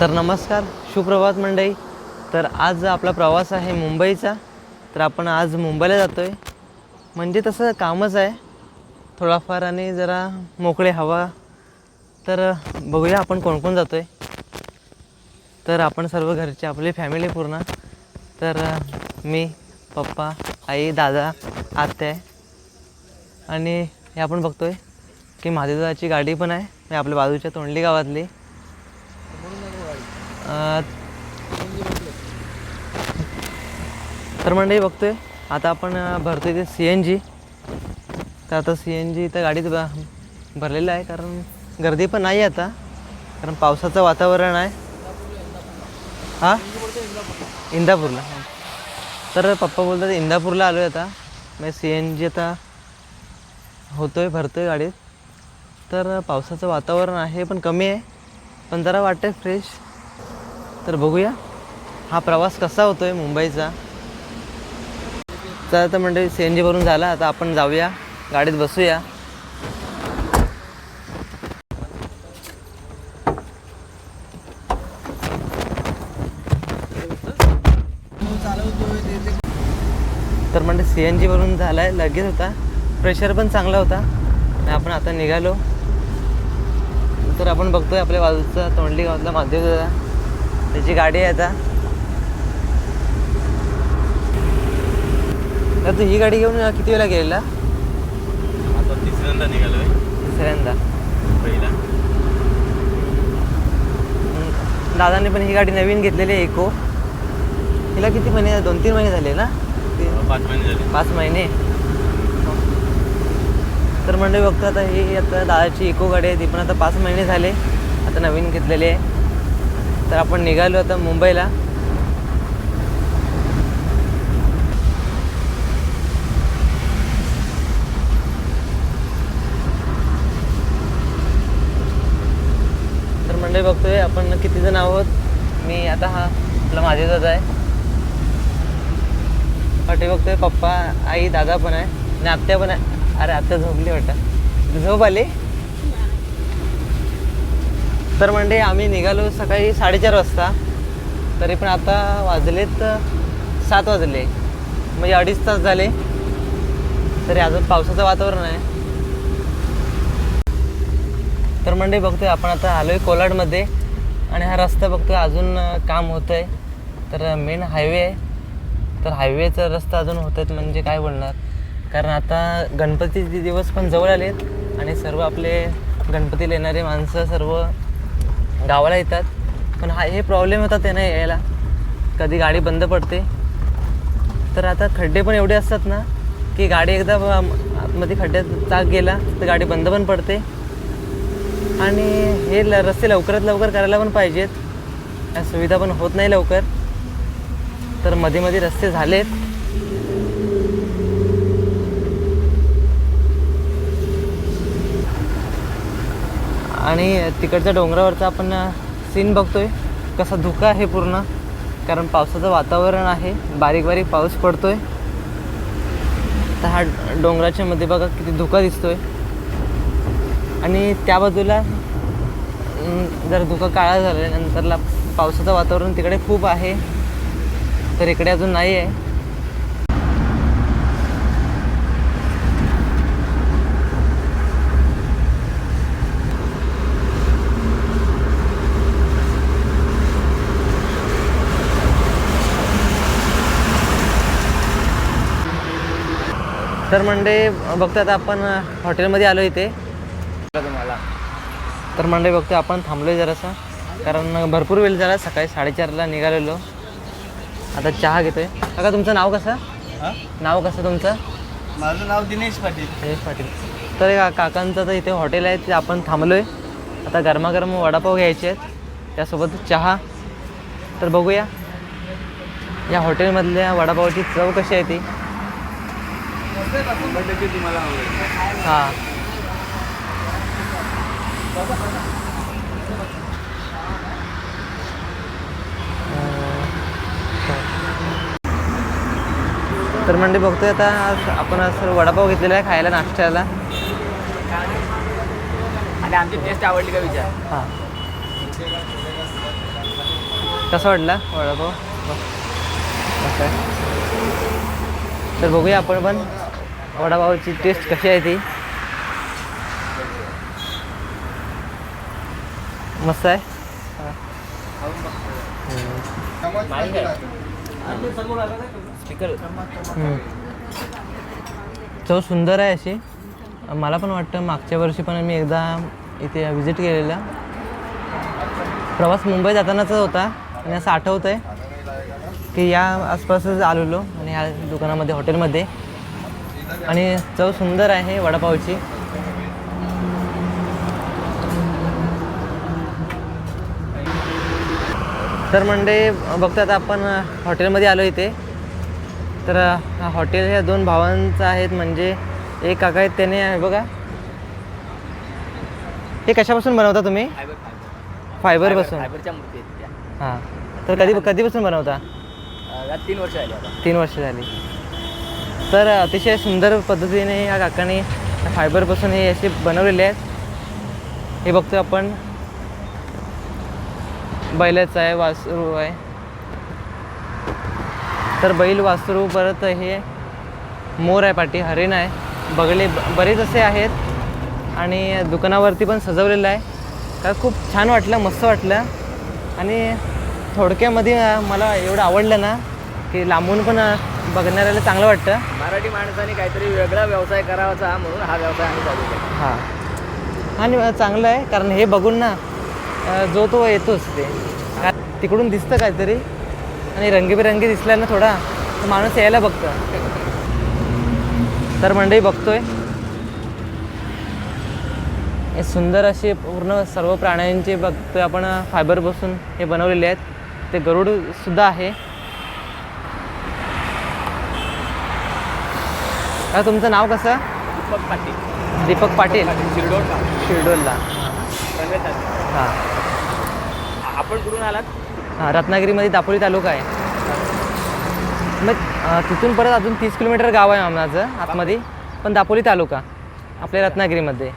तर नमस्कार सुप्रभात मंडई तर आज आपला प्रवास आहे मुंबईचा. तर आपण आज मुंबईला जातो आहे म्हणजे तसं कामच आहे. थोडाफार आणि जरा मोकळे हवा. तर बघूया आपण कोण कोण जातो आहे तर आपण सर्व घरचे आपली फॅमिली पूर्ण. तर मी पप्पा आई दादा आत्या. आहे आणि हे आपण बघतो आहे की महादेवदाची गाडी पण आहे. मी आपल्या बाजूच्या तोंडली गावातली. तर मंडळी बघतोय आता आपण भरतो भरतोय ते सी एन जी तर आता सी एन जी इथं गाडीत भरलेलं आहे कारण गर्दी पण नाही आहे आता कारण पावसाचं वातावरण आहे. हां? इंदापूरला. तर पप्पा बोलतात इंदापूरला आलो आहे आता. मग सी एन जी आता होतो आहे भरतो आहे गाडीत. तर पावसाचं वातावरण आहे पण कमी आहे. पण जरा वाटतं फ्रेश तर बघूया. हा प्रवास कसा होतो आहे मुंबईचा? तर आता म्हणजे सी एन जी भरून झाला. आता आपण जाऊया. गाडीत बसूया. तर म्हणजे सी एन जीवरून झाला आहे लगेच होता. प्रेशर पण चांगला होता. आणि आपण आता निघालो. तर आपण बघतोय आपल्या बाजूचा तोंडली गावातला माध्यम दादा. त्याची गाडी आहे आता. तू ही गाडी घेऊन किती वेळा गेलेला? आता तिसऱ्यांदा निघालोय. तिसऱ्यांदा. पहिला. दादाने पण ही गाडी नवीन घेतलेली आहे इको हिला किती महिने दोन तीन महिने झाले ना? तीन- पाच महिने झाले. पाच महिने. तर म्हणजे बघतो आता ही आता दादाची इको गाडी आहे ती पण आता पाच महिने झाले. आता नवीन घेतलेली आहे. तर आपण निघालो आता मुंबईला. तर मंडळी बघतोय आपण किती जण आहोत. मी आता हा आपला माझे दादा आहे. वाटे बघतोय पप्पा आई दादा पण आहे. आणि आत्या पण आहे. अरे आत्या झोपली वाटतं. झोप आली? तर म्हणजे आम्ही निघालो सकाळी साडेचार वाजता. तरी पण आता वाजलेत सात वाजले. म्हणजे अडीच तास झाले. तरी अजून पावसाचं वातावरण आहे. तर म्हणजे बघतोय आपण आता आलो आहे कोलाडमध्ये. आणि हा रस्ता बघतोय अजून काम होतं आहे तर मेन हायवे आहे. तर हायवेचा रस्ता अजून होत आहेत म्हणजे काय बोलणार? कारण आता गणपतीचे दिवस पण जवळ आलेत. आणि सर्व आपले गणपतीला येणारे माणसं सर्व गावाला येतात. पण हा हे प्रॉब्लेम होता त्यांना यायला. कधी गाडी बंद पडते. तर आता खड्डे पण एवढे असतात ना की गाडी एकदा मध्ये आतमध्ये खड्ड्यात चाक गेला तर गाडी बंद पण पडते. आणि हे ल रस्ते लवकरात लवकर करायला पण पाहिजेत. या सुविधा पण होत नाही लवकर. तर मध्ये मध्ये रस्ते झालेत. आणि तिकडच्या डोंगरावरचा आपण सीन बघतोय. कसा धुका आहे पूर्ण. कारण पावसाचं वातावरण आहे. बारीक बारीक पाऊस पडतोय. तर हा डोंगराच्या मध्ये बघा किती धुका दिसतोय. आणि त्या बाजूला जर धुका काळा झाल्यानंतरला पावसाचं वातावरण तिकडे खूप आहे. तर इकडे अजून नाही आहे तर म्हणजे बघतो आता आपण हॉटेलमध्ये आलो इथे. तुम्हाला. तर मंडळी बघतो आपण थांबलोय जरासा. कारण भरपूर वेळ झाला सकाळी साडेचारला निघालेलो. आता चहा घेतोय. काका तुमचं नाव कसं? हा? नाव कसं तुमचं? माझं नाव दिनेश पाटील. जयेश पाटील. तर का काकांचं तर इथे हॉटेल आहे ते आपण थांबलोय. आता गरमागरम वडापाव घ्यायचे आहेत. त्यासोबत चहा. तर बघूया. या हॉटेलमधल्या वडापावची चव कशी आहे ती? हां. तर म्हणजे बघतोय आता आज आपण असं वडापाव घेतलेला आहे खायला नाश्त्याला. आणि आमची टेस्ट आवडली का विचार? हां. कसा वाटला वडापाव. तर बघूया आपण पण. वडापावची टेस्ट कशी आहे ती? मस्त आहे? चव सुंदर आहे अशी. मला पण वाटतं मागच्या वर्षी पण मी एकदा इथे विजिट केलेला. प्रवास मुंबई जातानाचा होता. आणि असं आठवतं आहे की या आसपासच आलेलो आणि ह्या दुकानामध्ये हॉटेलमध्ये आणि चव सुंदर आहे वडापावची. तर म्हणजे बघतो आता आपण हॉटेलमध्ये आलो इथे. तर हा हॉटेल ह्या दोन भावांचं आहेत म्हणजे एक काका आहेत त्याने आहे बघा. हे कशापासून बनवता तुम्ही? फायबरपासून. फायबरच्या मूर्ती आहेत त्या. हां. तर कधी कधीपासून बनवता? तीन वर्ष आता. तीन वर्ष झाली. तर अतिशय सुंदर पद्धतीने या काकाने फायबरपासून हे असे बनवलेले आहेत. हे बघतो आपण. बैलाचं आहे वासरू आहे. तर बैल वासरू परत हे मोर आहे पाठी हरिण आहे. बगले बरेच असे आहेत. आणि दुकानावरती पण सजवलेलं आहे. का खूप छान वाटलं मस्त वाटलं. आणि थोडक्यामध्ये मला एवढं आवडलं ना की लांबून पण बघणाऱ्याला चांगलं वाटतं. मराठी माणसाने काहीतरी वेगळा व्यवसाय करावाचा म्हणून हा व्यवसाय आम्ही चालू केला. हां. आणि चांगलं आहे कारण हे बघून ना अं, जो तो येतोच ते. का- तिकडून दिसतं काहीतरी. आणि रंगीबेरंगी दिसला ना थोडा तर माणूस यायला बघतं. तर मंडळी बघतोय. हे सुंदर असे पूर्ण सर्व प्राण्यांचे बघतोय आपण फायबर बसून हे बनवलेले आहेत. ते गरुड सुद्धा आहे. का तुमचं नाव कसं? दीपक पाटील. दीपक पाटील? शिरडोलला रंगत हां. आपण कुठून आलात? हां रत्नागिरीमध्ये दापोली तालुका आहे. मग तिथून परत अजून तीस किलोमीटर गाव आहे आमचं आतमध्ये. पण दापोली तालुका आपल्या रत्नागिरीमध्ये.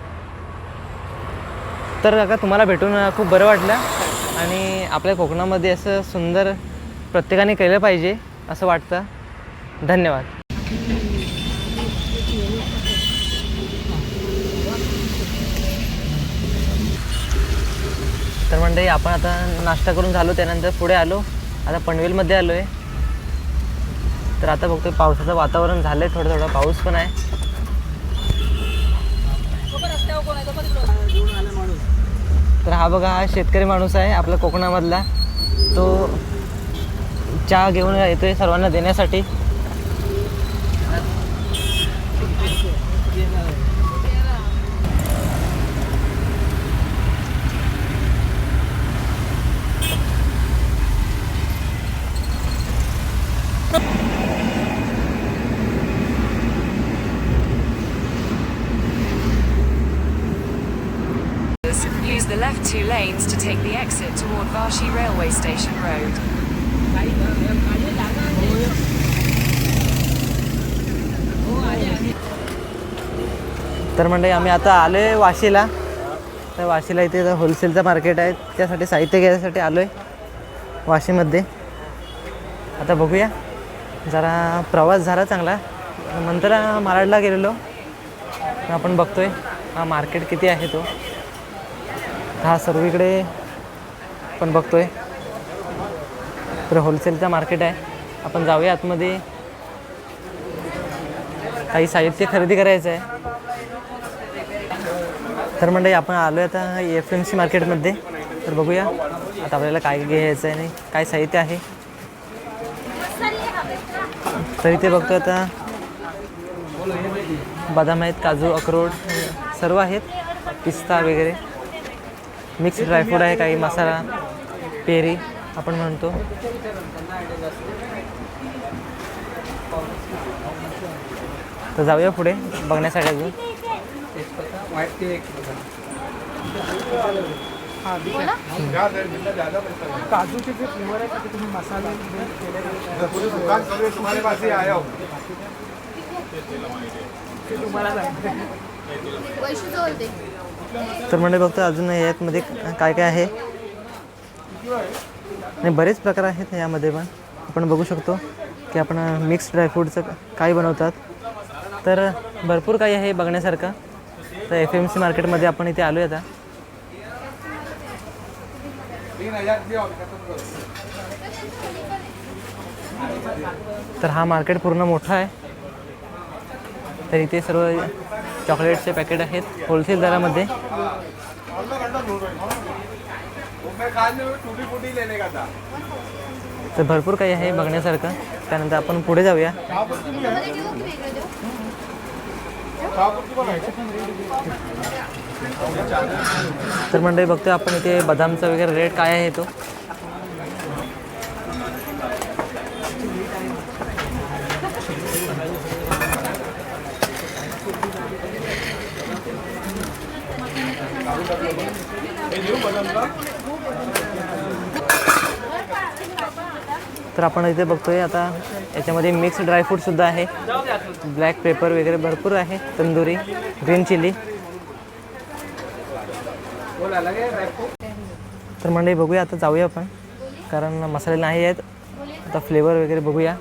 तर काका तुम्हाला भेटून खूप बरं वाटलं. आणि आपल्या कोकणामध्ये असं सुंदर प्रत्येकाने केलं पाहिजे असं वाटतं. धन्यवाद. तर मंडळी आपण आता नाश्ता करून झालो त्यानंतर पुढे आलो. आता पनवेलमध्ये आलो आहे तर आता बघतोय पावसाचं वातावरण झालं आहे थोडं थोडं पाऊस पण आहे. तर हा बघा हा शेतकरी माणूस आहे आपला कोकणामधला. तो चहा घेऊन येतोय सर्वांना देण्यासाठी. Toward Railway Station Road. तर म्हणजे आम्ही आता आलो आहे वाशीला. तर वाशीला इथे होलसेलचं मार्केट आहे. त्यासाठी साहित्य घ्यायसाठी आलो आहे वाशीमध्ये. आता बघूया. जरा प्रवास झाला चांगला. नंतर मालाडला गेलेलो. आपण बघतोय हा मार्केट किती आहे तो. हा सर्वीकडे आपण बघतोय. तर होलसेलचा मार्केट आहे. आपण जाऊया आतमध्ये. काही साहित्य खरेदी करायचं आहे तर म्हणजे आपण आलो आहे आता एफ एम सी मार्केटमध्ये तर बघूया. आता आपल्याला काय घ्यायचं आहे आणि काय साहित्य आहे. तर इथे बघतो आता. बदाम आहेत काजू अक्रोड सर्व आहेत. पिस्ता वगैरे. मिक्स ड्रायफ्रूट आहे काही मसाला पेरी आपण म्हणतो. तर जाऊया पुढे बघण्यासाठी अजून. काजूचे जे फ्लेवर आहे ते तुम्ही मसाला तुम्हाला तर म्हणजे बघतो अजून यातमध्ये काय काय आहे. आणि बरेच प्रकार आहेत यामध्ये पण. आपण बघू शकतो की आपण मिक्स ड्रायफ्रूटचं काय बनवतात. तर भरपूर काही आहे बघण्यासारखं. तर एफ एम सी मार्केटमध्ये आपण इथे आलो आहे आता. तर हा मार्केट पूर्ण मोठा आहे. तर इथे सर्व चॉकलेटचे पॅकेट आहेत होलसेल दरामध्ये. तर भरपूर काही आहे बघण्यासारखं. त्यानंतर आपण पुढे जाऊया. तर मंडळी, बघतोय आपण इथे बदामचा वगैरे रेट काय आहे तो? तर आपण इथे बघतोय आता याच्यामध्ये मिक्स ड्रायफ्रूटसुद्धा आहे. ब्लॅक पेपर वगैरे भरपूर आहे. तंदुरी ग्रीन चिली तर मंडळी बघूया आता जाऊया आपण. कारण मसाले नाही आहेत. आता फ्लेवर वगैरे बघूया.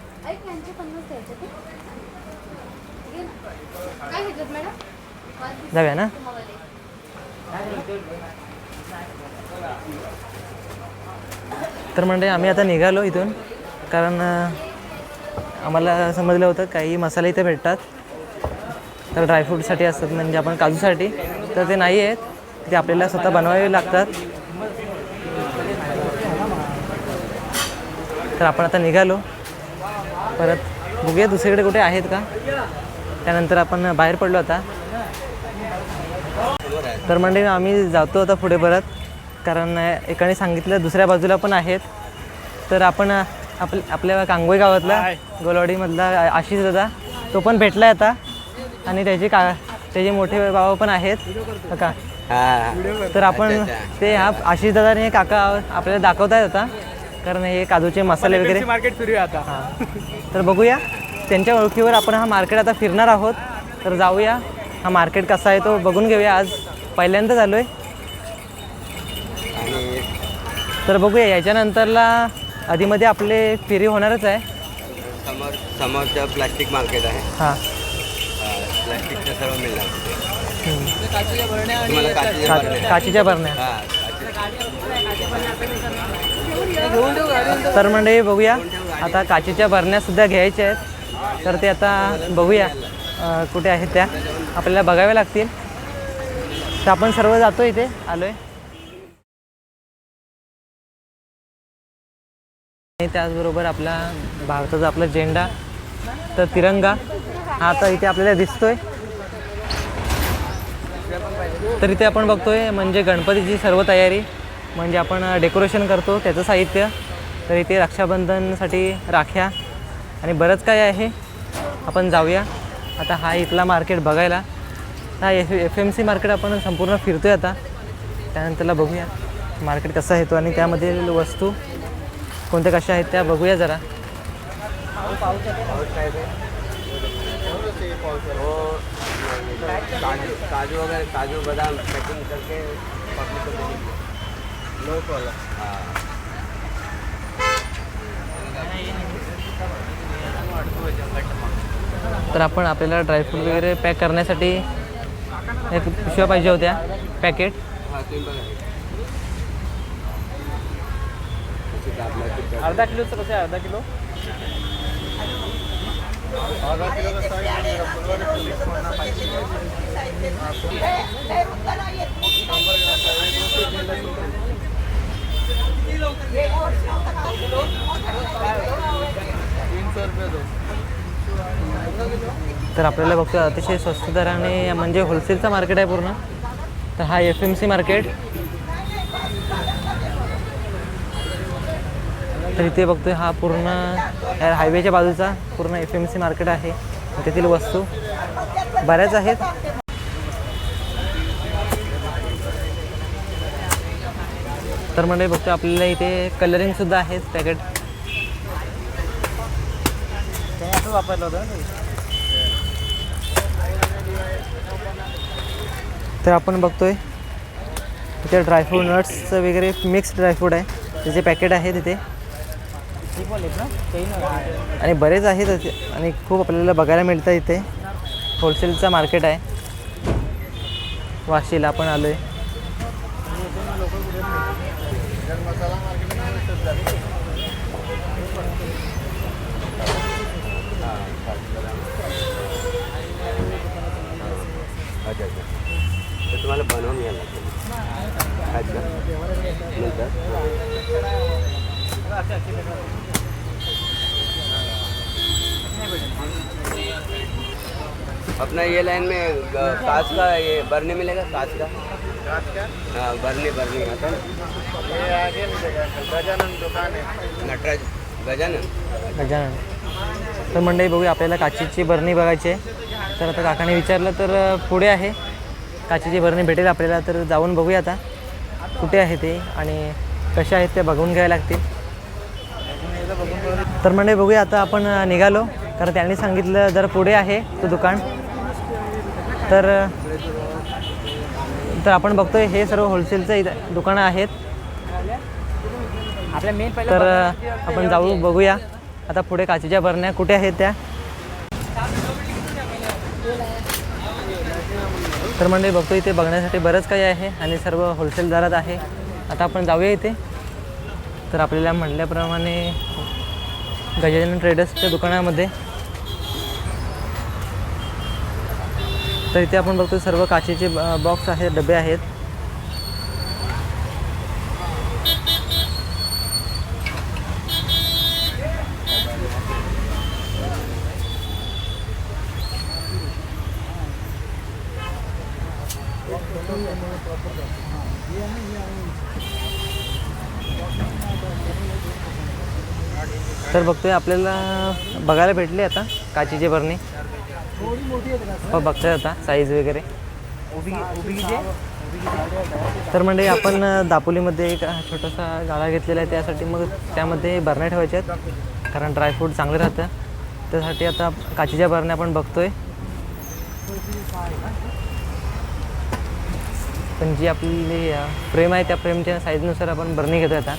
जाऊया ना? तर म्हणजे आम्ही आता निघालो इथून. कारण आम्हाला समजलं होतं काही मसाले इथे भेटतात. तर ड्रायफ्रूटसाठी असतात म्हणजे आपण काजूसाठी. तर ते नाही आहेत. ते आपल्याला स्वतः बनवावे लागतात. तर आपण आता निघालो. परत बघूया दुसरीकडे कुठे आहेत का? त्यानंतर आपण बाहेर पडलो आता. तर म्हणजे आम्ही जातो आता पुढे परत. कारण एकाने सांगितलं दुसऱ्या बाजूला पण आहेत. तर आपण आप आपल्या कांगोई गावातला गोलवाडीमधला आशिष दादा तो पण भेटला आता. आणि त्याचे का त्याचे मोठे बाबा पण आहेत. काका तर आपण ते हा आशिष दादा आणि हे काका आपल्याला दाखवता येत आता. कारण हे काजूचे मसाले वगैरे. मार्केट फिरूया आता. हां. तर बघूया त्यांच्या ओळखीवर आपण हा मार्केट आता फिरणार आहोत. तर जाऊया हा मार्केट कसा आहे तो बघून घेऊया आज. पहिल्यांदाच आलो आहे तर बघूया याच्यानंतरला आधीमध्ये आपले फेरी होणारच आहे. समोर समोरचं प्लास्टिक मार्केट आहे. हां. प्लास्टिकचं सर्व मिळणार तुम्हाला काचेच्या बरण्या. काचीच्या भरण्या. हा, काचेच्या. तर म्हणजे बघूया. आता काचीच्या भरण्या सुद्धा घ्यायच्या आहेत. तर ते आता बघूया. अं, कुठे आहेत त्या. आपल्याला बघाव्या लागतील. तर आपण सर्व जातो इथे. आलो आहे त्याचबरोबर आपला भारताचा आपला झेंडा तर तिरंगा हा आता इथे आपल्याला दिसतोय. तर इथे आपण बघतोय म्हणजे गणपतीची सर्व तयारी म्हणजे आपण डेकोरेशन करतो त्याचं साहित्य. तर इथे रक्षाबंधनसाठी राख्या आणि बरंच काय आहे. आपण जाऊया. आता हा इथला मार्केट बघायला. हा F F M C market आपण संपूर्ण फिरतोय आता. त्यानंतरला बघूया मार्केट कसा येतो आणि त्यामधील वस्तू. कोणत्या कशा आहेत त्या बघूया जरा. काजू वगैरे काजू बदाम पॅकिंग करके तर आपण आपल्याला ड्रायफ्रूट वगैरे पॅक करण्यासाठी एक पिशव्या पाहिजे होत्या पॅकेट हा तुम्ही बघा त्याची दाबला की अर्धा किलोचं कसं आहे? अर्धा किलो? तर आपल्याला बघतो अतिशय स्वस्त दराने म्हणजे होलसेलचं मार्केट आहे पूर्ण. तर हा एफ एम सी मार्केट तर इथे बघतोय हा पूर्ण हायवेच्या बाजूचा पूर्ण एफ एम सी मार्केट आहे. तेथील वस्तू बऱ्याच आहेत. तर म्हणजे बघतो आपल्याला इथे कलरिंग सुद्धा आहेत पॅकेट वापरलं होतं तर आपण बघतोय इथे ड्रायफ्रूट नट्सचं वगैरे मिक्स ड्रायफ्रूट आहे. त्याचे पॅकेट आहे तिथे. आणि बरेच आहेत असे. आणि खूप आपल्याला बघायला मिळतं इथे. होलसेलचं मार्केट आहे. वाशीला आपण आलो आहे अच्छा अच्छा तर तुम्हाला बनवून घ्यायला लागेल. अपना ये लाइन में कांच का ये बर्नी मिलेगा कांच का? हाँ बर्नी बर्नी आता है ना? गजानन दुकान आहे नटराज गजानन? गजानन। तर मंडळी बघूया आपल्याला काचेची बरणी बघायची आहे. तर आता काकाने विचारलं तर पुढे आहे. काचेची बरणी भेटेल आपल्याला तर जाऊन बघूया आता. कुठे आहे ते आणि कशा आहेत ते बघून घ्यावे लागतील. तर मंडळी बघूया आता आपण निघालो. कारण त्यांनी सांगितलं जर पुढे आहे तो दुकान. तर तर आपण बघतोय हे सर्व होलसेलचं इथं दुकानं आहेत. आपल्या मेन पहिलं तर आपण जाऊ बघूया. आता पुढे काचेच्या बरण्या कुठे आहेत त्या? तर म्हणजे बघतो इथे बघण्यासाठी बरंच काही आहे आणि सर्व होलसेल दरात आहे. आता आपण जाऊया इथे. तर आपल्याला म्हटल्याप्रमाणे गजानन ट्रेडर्सच्या दुकानामध्ये. तर इथे आपण बघतो सर्व काचेचे बॉक्स आहेत डबे आहेत. तर बघतोय आपल्याला बघायला भेटले आता काचीचे बरणी हो बघताय आता साईज वगैरे. तर म्हणजे आपण दापोलीमध्ये एक छोटासा गाळा घेतलेला आहे त्यासाठी मग त्यामध्ये बरण्या ठेवायच्या आहेत. कारण ड्रायफ्रूट चांगलं राहतं. त्यासाठी आता काचीच्या बरण्या आपण बघतोय. पण जी आपली फ्रेम आहे त्या फ्रेमच्या साईजनुसार आपण बरणी घेतो आता.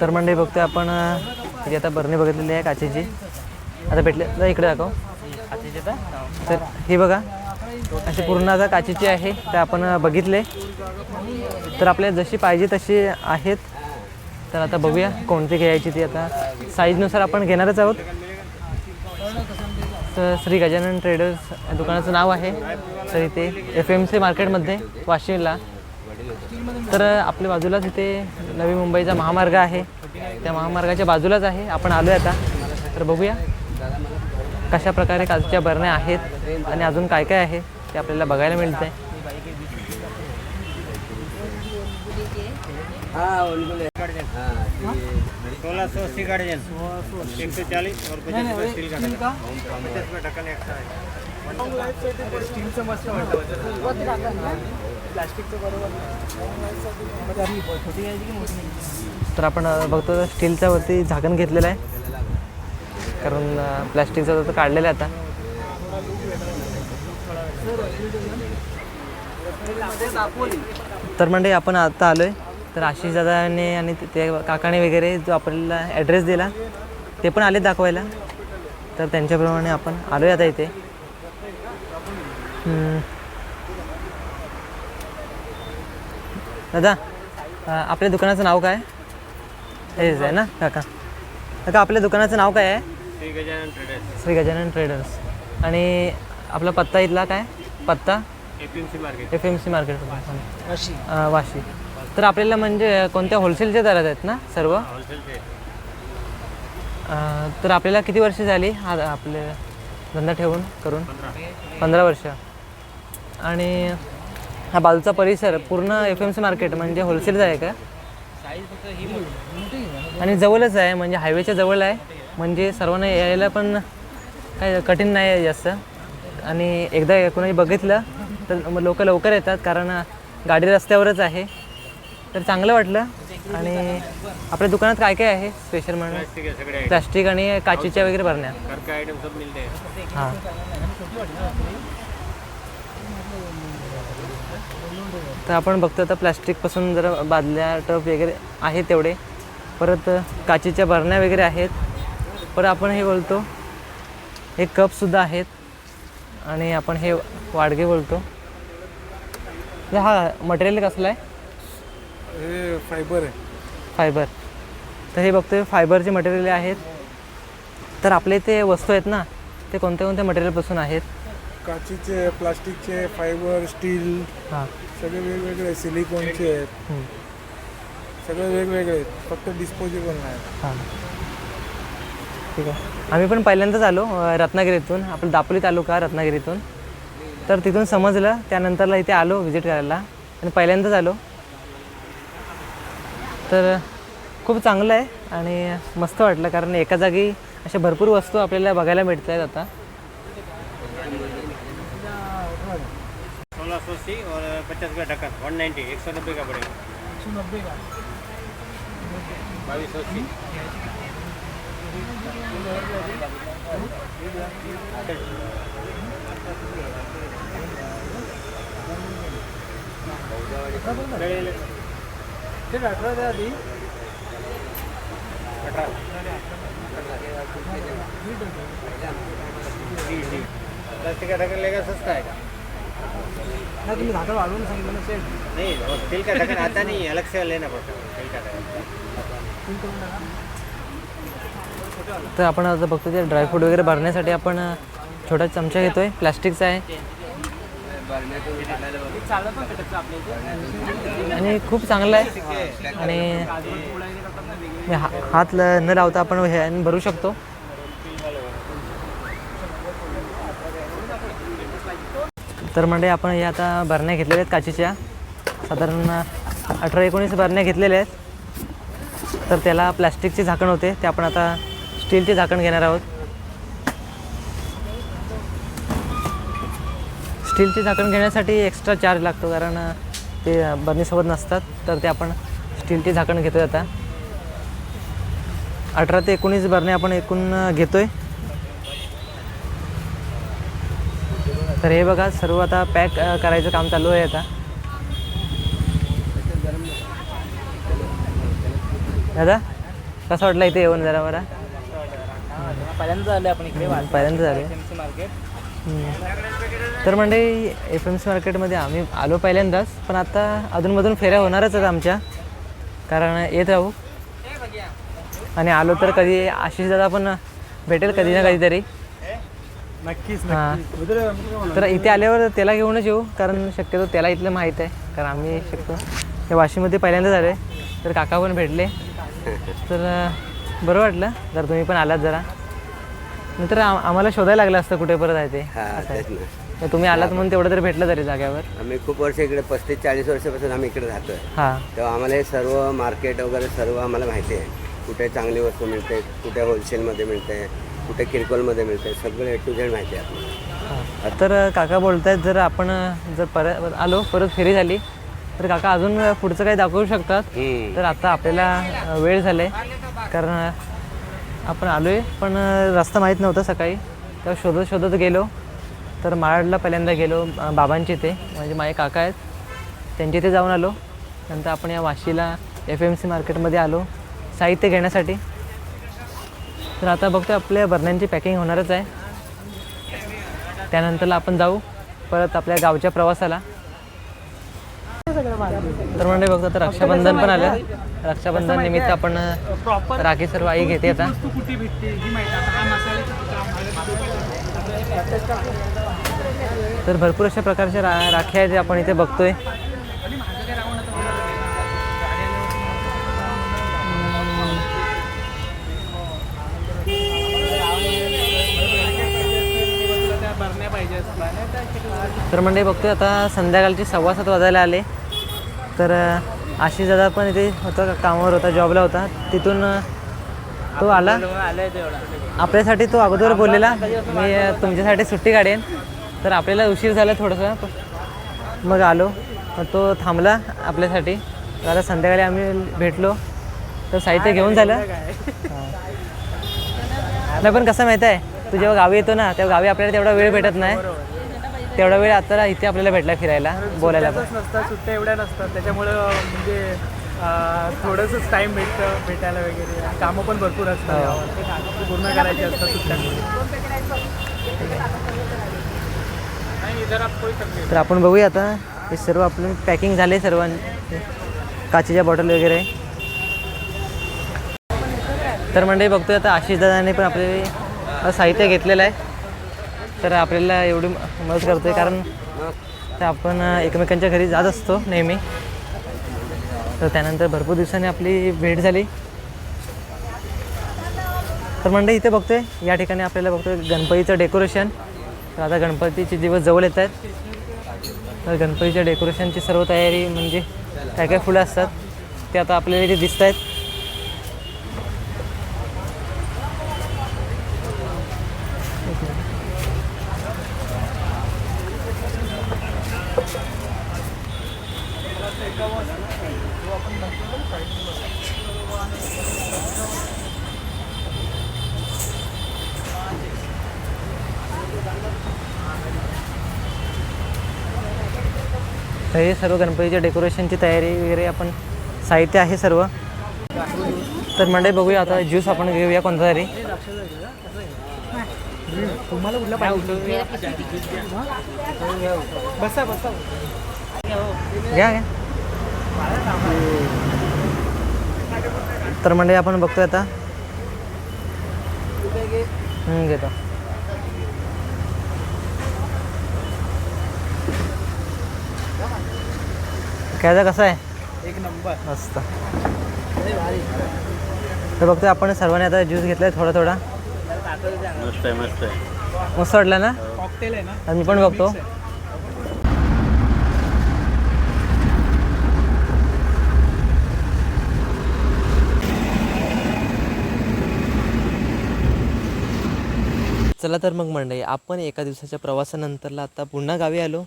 तर मंडळी बघतोय आपण अ, ही आता बरणी बघितलेली आहे काचेची. आता भेटले इकडे दाखव. तर हे बघा अशी पूर्ण आता काचेची आहे ते आपण बघितले. तर आपल्याला जशी पाहिजे तशी आहेत. तर आता बघूया कोणती घ्यायची ती आता. साईजनुसार आपण घेणारच आहोत. तर श्री गजानन ट्रेडर्स दुकानाचं नाव आहे. तर इथे एफ एम सी मार्केटमध्ये वाशिमला. तर आपल्या बाजूलाच इथे नवी मुंबईचा महामार्ग आहे. त्या महामार्गाच्या बाजूलाच आहे. आपण आलो आहे आता. तर बघूया कशा प्रकारे काचच्या बरण्या आहेत आणि अजून काय काय आहे ते आपल्याला बघायला मिळतं आहे सोलह सौ अस्सी का डजन एक सौ चालीस और पचास रुपये स्टील का डजन पचास रुपये ढक्कन एक्स्ट्रा है स्टीलचं मस्त प्लास्टिकचं बरोबर. तर आपण बघतो स्टीलच्या वरती झाकण घेतलेलं आहे. कारण प्लॅस्टिकचा तर काढलेला आहे आता. तर म्हणजे आपण आता आलो आहे तर आशिष दादाने आणि ते- काकाने वगैरे जो आपल्याला ॲड्रेस दिला ते पण आले दाखवायला. तर त्यांच्याप्रमाणे आपण आलो आहे आता इथे. दादा आपल्या दुकानाचं नाव काय? हेच आहे ना काका? काका आपल्या दुकानाचं नाव काय आहे? श्री गजानन ट्रेडर्स श्री गजानन ट्रेडर्स आणि आपला पत्ता इथला काय? पत्ता? APMC market. F M C market. अशी वाशी. तर आपल्याला म्हणजे कोणत्या होलसेलच्या दरात आहेत ना सर्व? तर आपल्याला किती वर्ष झाली हा आपले धंदा ठेवून करून? पंधरा. वर्ष. आणि हा बाजूचा परिसर पूर्ण एफ एम सी मार्केट म्हणजे होलसेलचा आहे का? आणि जवळच आहे म्हणजे हायवेच्या जवळ आहे. म्हणजे सर्वांना यायला पण काय कठीण नाही आहे जास्त. आणि एकदा कोणी बघितलं तर लोक लवकर येतात कारण गाडी रस्त्यावरच आहे. तर चांगलं वाटलं. आणि आपल्या दुकानात काय काय आहे स्पेशल म्हणून? प्लास्टिक आणि काचेच्या वगैरे भरण्या. हैं हां. तर आपण बघतो आता प्लास्टिकपासून जरा बादल्या टप वगैरे आहेत तेवढे. परत काचेच्या बरण्या वगैरे आहेत. परत आपण हे बोलतो हे कपसुद्धा आहेत. आणि आपण हे वाडगे बोलतो. हा मटेरियल कसलं आहे? हे फायबर आहे. फायबर. तर हे बघतोय फायबरचे मटेरियल आहेत तर आपले ते वस्तू आहेत ना ते कोणत्या कोणत्या मटेरियलपासून आहेत? काचीचे प्लास्टिकचे फायबर स्टील हां. सगळे वेगवेगळे सिलिकॉनचे आहेत. हम्म. सगळे वेगवेगळे आहेत फक्त डिस्पोजेबल नाही. हां. ठीक आहे. आम्ही पण पहिल्यांदाच आलो अं, रत्नागिरीतून आपलं दापोली तालुका रत्नागिरीतून. तर तिथून समजलं त्यानंतरला इथे आलो व्हिजिट करायला. आणि पहिल्यांदाच आलो. तर खूप चांगलं आहे आणि मस्त वाटलं कारण एका जागी अशा भरपूर वस्तू आपल्याला बघायला मिळत आहेत आता. सोलह सौ अस्सी और पचास का ढक्कन वन नाइन्टी एक सौ नब्बे का पड़ेगा एकशे नब्बे का बाईस सौ अस्सी ते अठरा द्या आधी प्लास्टिक का नाही तुम्ही झाकण वाढवून सांगितलं ना सेट नहीं का ढक्कन आता नहीं अलग से। लेना पड़ता स्टील का ढक्कन तर आपण आता बघतो ते ड्रायफ्रूट वगैरे भरण्यासाठी आपण छोटा चमचा घेतोय. प्लास्टिकचा आहे. आणि खूप चांगलं आहे. आणि हा- हात ल- न लावता आपण हे भरू शकतो. तर म्हणजे आपण हे आता भरण्या घेतलेल्या आहेत काचेच्या. साधारण अठरा एकोणीस भरण्या घेतलेल्या आहेत. तर त्याला प्लॅस्टिकचे झाकण होते. ते आपण आता स्टीलचे झाकण घेणार आहोत. स्टीलचे झाकण घेण्यासाठी एक्स्ट्रा चार्ज लागतो कारण ते बरणीसोबत नसतात तर ते आपण स्टीलचे झाकण घेतोय आता. अठरा ते एकोणीस बरणे आपण एकूण घेतोय. तर हे बघा सर्व आता पॅक करायचं काम चालू आहे आता. दादा कसं वाटलं इथे येऊन जरा बरा? पहिल्यांदा आले आपण इकडे. पहिल्यांदा झाले मार्केट. तर म्हणजे एफ एम सी मार्केटमध्ये आम्ही आलो पहिल्यांदाच पण आता अधूनमधून फेऱ्या होणारच आहेत आमच्या. कारण येत राहू. आणि आलो तर कधी आशिष दादा पण भेटेल कधी ना कधीतरी. नक्कीच हां. तर इथे आल्यावर त्याला घेऊनच येऊ कारण शक्यतो त्याला इथलं माहीत आहे. कारण आम्ही शक्यतो या वाशीमध्ये पहिल्यांदा झालो तर काका पण भेटले. तर बरं वाटलं. जर तुम्ही पण आलात जरा. नंतर आम- आम्हाला शोधायला लागलं असतं कुठे परत आहे ते. हा असं आहे. तेच ना तुम्ही आलात म्हणून तेवढं तरी भेटलं तरी जाग्यावर आम्ही खूप वर्ष इकडे पस्तीस चाळीस वर्षापासून आम्ही इकडे राहतोय. हां. तेव्हा आम्हाला हे सर्व मार्केट वगैरे सर्व आम्हाला माहिती आहे. कुठे चांगली वस्तू मिळते कुठे होलसेलमध्ये मिळते कुठे किरकोलमध्ये मिळते सगळं ए टू झेड माहिती आहे आपल्याला. हां. तर काका बोलत आहेत जर आपण जर परत आलो परत फेरी झाली तर काका अजून पुढचं काही दाखवू शकतात? हम्म. तर आता आपल्याला अ, वेळ झाला आहे कारण आपण आलो आहे पण रस्ता माहीत नव्हता सकाळी. तेव्हा शोधत शोधत गेलो. तर माळाडला पहिल्यांदा गेलो बाबांचे ते इथे. म्हणजे माझे काका आहेत. त्यांच्या इथे जाऊन आलो. नंतर आपण या वाशीला एफ एम सी मार्केटमध्ये आलो. साहित्य घेण्यासाठी. तर आता बघतो आपल्या बरण्यांची पॅकिंग होणारच आहे. त्यानंतरला आपण जाऊ. परत आपल्या गावच्या प्रवासाला. तर म्हणजे बघतो आता रक्षाबंधन पण आलं. रक्षाबंधन निमित्त आपण राखी सर्व आई घेते आता. तर भरपूर अशा प्रकारच्या रा राख्या आहेत जे आपण इथे बघतोय. तर म्हणजे बघतोय आता संध्याकाळचे सव्वा सात वाजायला आले. तर आशिष दादा पण इथे होता कामावर होता जॉबला होता. तिथून तो आला. आपल्यासाठी तो अगोदर बोललेला. मी तुमच्यासाठी सुट्टी काढेन. तर आपल्याला उशीर झाला थोडंसं. मग आलो. मग तो थांबला आपल्यासाठी. आता संध्याकाळी आम्ही भेटलो. तर साहित्य घेऊन झालं. नाही पण कसं माहिती आहे? तू जेव्हा गावी येतो ना तेव्हा गावी आपल्याला तेवढा वेळ भेटत नाही. तेवढा वेळ आता इथे आपल्याला भेटला फिरायला बोलायला पण नसतात सुट्ट्या एवढ्या नसतात. त्याच्यामुळं म्हणजे थोडंसंच टाईम भेटतं भेटायला वगैरे. कामं पण भरपूर असतात हो. पूर्ण करायची असतात सुट्ट्यांमध्ये तर आपण बघूया आता हे सर्व आपलं पॅकिंग झाले सर्व. काचेच्या बॉटल वगैरे. तर मंडळी बघतोय आता आशिष दादाने पण आपले साहित्य घेतलेलं आहे. तर आपल्याला एवढी म- मदत करते कारण तर आपण एकमेकांच्या घरी जात असतो नेहमी. तर त्यानंतर भरपूर दिवसांनी आपली भेट झाली. तर मंडळी इथे बघतोय या ठिकाणी आपल्याला बघतोय गणपतीचं डेकोरेशन. तर आता गणपतीचे दिवस जवळ येत आहेत. तर गणपतीच्या डेकोरेशनची सर्व तयारी म्हणजे काय काय फुलं असतात ते आता आपल्याला इथे दिसत आहेत तर हे सर्व गणपतीच्या डेकोरेशनची तयारी वगैरे आपण साहित्य आहे सर्व. तर मंडळी बघूया आता ज्यूस आपण घेऊया कोणता तरी. बसा बसा. घ्या घ्या. तर मंडळी आपण बघतोय आता. घेतो. काय कसं आहे? एक नंबर. मस्त. तर बघतोय आपण सर्वांनी आता ज्यूस घेतलाय थोडा थोडा. मस्त आहे मस्त आहे. मस्त वाटला ना? कॉकटेल आहे ना? आणि मी पण बघतो. चला तर मग मंडळी आपण एका दिवसाच्या प्रवासानंतरला आता पुन्हा गावी आलो.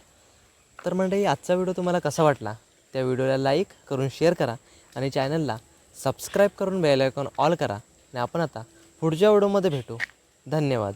तर मंडळी आजचा व्हिडिओ तुम्हाला कसा वाटला? त्या व्हिडिओला लाईक करून शेअर करा आणि चॅनलला सबस्क्राईब करून बेल आयकॉन ऑल करा. आणि आपण आता पुढच्या व्हिडिओमध्ये भेटू. धन्यवाद.